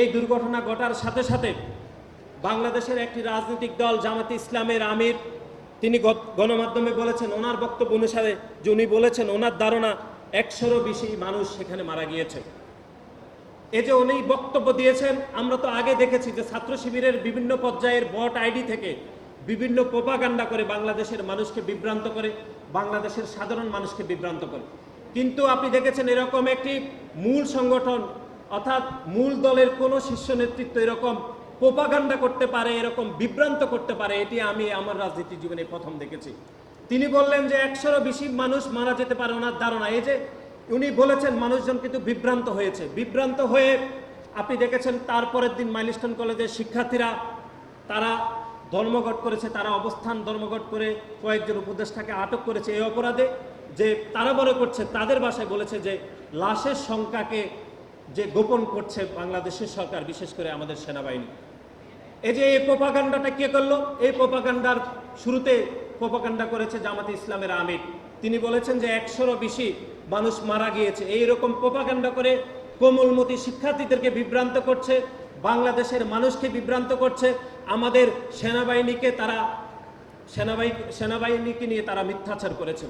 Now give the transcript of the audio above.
এই দুর্ঘটনা ঘটার সাথে সাথে বাংলাদেশের একটি রাজনৈতিক দল, জামাতে ইসলামের আমির, তিনি গণমাধ্যমে বলেছেন, ওনার বক্তব্য অনুসারে যে উনি বলেছেন, ওনার ধারণা একশোরও বেশি মানুষ সেখানে মারা গিয়েছে। এ যে উনি বক্তব্য দিয়েছেন, আমরা তো আগে দেখেছি যে ছাত্র শিবিরের বিভিন্ন পর্যায়ের বট আইডি থেকে বিভিন্ন প্রোপাগান্ডা করে বাংলাদেশের মানুষকে বিভ্রান্ত করে, বাংলাদেশের সাধারণ মানুষকে বিভ্রান্ত করে। কিন্তু আপনি দেখেছেন এরকম একটি মূল সংগঠন অর্থাৎ মূল দলের কোনো শীর্ষ নেতৃত্ব এরকম প্রোপাগান্ডা করতে পারে, এরকম বিভ্রান্ত করতে পারে, এটি আমি আমার রাজনীতি জীবনে প্রথম দেখেছি। তিনি বললেন যে একশোরও বেশি মানুষ মারা যেতে পারে ওনার ধারণা। এই যে উনি বলেছেন মানুষজন কিন্তু বিভ্রান্ত হয়েছে। বিভ্রান্ত হয়ে আপনি দেখেছেন তারপরের দিন মাইলস্টোন কলেজের শিক্ষার্থীরা, তারা ধর্মঘট করেছে, তারা অবস্থান ধর্মঘট করে কয়েকজন উপদেষ্টাকে আটক করেছে এই অপরাধে যে তারা মনে করছে। তাদের বাসায় বলেছে যে লাশের সংখ্যাকে যে গোপন করছে বাংলাদেশের সরকার, বিশেষ করে আমাদের সেনাবাহিনী। এই যে এই প্রোপাগান্ডাটা কে করল? এই প্রোপাগান্ডার শুরুতে প্রোপাগান্ডা করেছে জামাতে ইসলামের আমির। তিনি বলেছেন যে একশোরও বেশি মানুষ মারা গিয়েছে। এই রকম প্রোপাগান্ডা করে কোমলমতি শিক্ষার্থীদেরকে বিভ্রান্ত করছে, বাংলাদেশের মানুষকে বিভ্রান্ত করছে, আমাদের সেনাবাহিনীকে তারা, সেনাবাহিনী, সেনাবাহিনীকে নিয়ে তারা মিথ্যাচার করেছে।